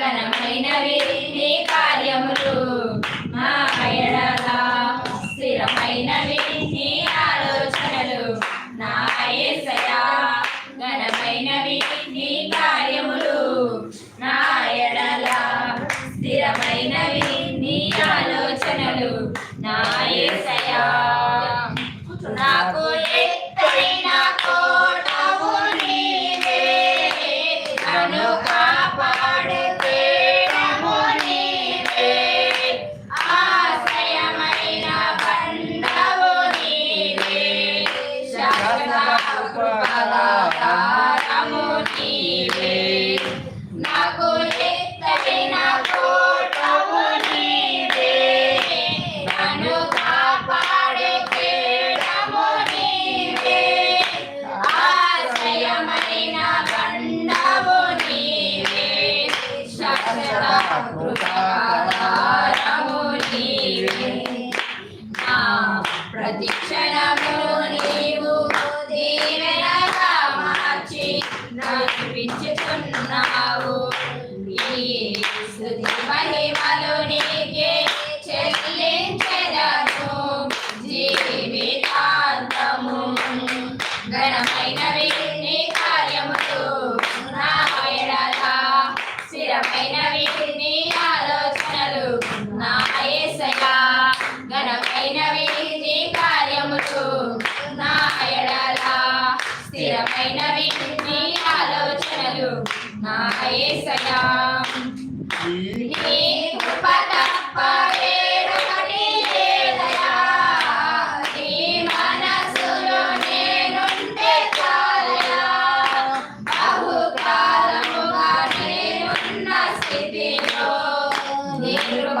ఘనమైనవి నీ కార్యములు. మా ఎడలా స్థిరమైనవి నీ ఆలోచనలు. నా ఏసయా ఘనమైనవి నీ కార్యములు. నా ఎడల స్థిరమైనవి నీ ఆలోచనలు. నా ఏసయా నాకు ఎత్తైన కోటవు నీవే. అనుకాపా కృపలాధారము నాకు ఎత్తైన కోటవు నీవే నన్ను కాపాడే కేడము నీవే ఆశ్రయమైన నీవే శాశ్వత నీవే నా ప్రతిక్షణము ఉన్నావు ఈ స్తుతి మహిమలు నీకే చెల్లించెదను. జీవితాంతము ఘనమైనవి నీ కార్యములు. నా ఎడల స్థిరమైనవి నీ ఆలోచనలు. నా యేసయ్యా ఘనమైనవి నీ కార్యములు. నా ఎడల స్థిరమైనవి నా యేసయ్యా నీ కృప తప్ప వేరొకటి లేదయా. నీ మనసులో నేనుంటే చాలయా. బహుకాలముగా నేనున్న స్థితిలో నీ కృప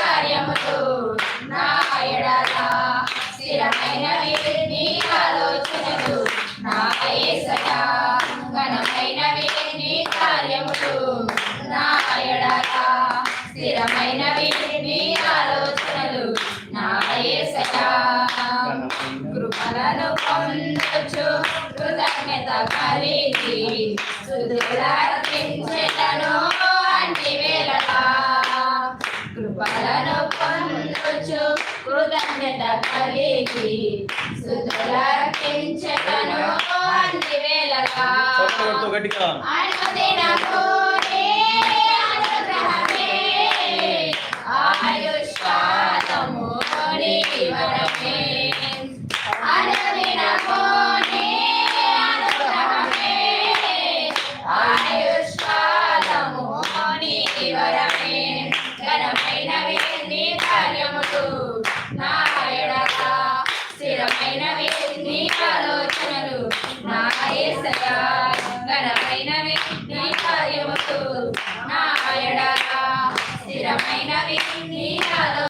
నీ ఆలోచనలు. యేసయ్యా కృపలను పొందొచ్చు కృతజ్ఞత కలిగి. స్తుతులర్పించెదను అంటి వేళలా. కృపలను పొందొచ్చు కృతజ్ఞత కలిగి. స్తుతులర్పించెదను అంటి వేళలా. గట్టిగా. అనుదినము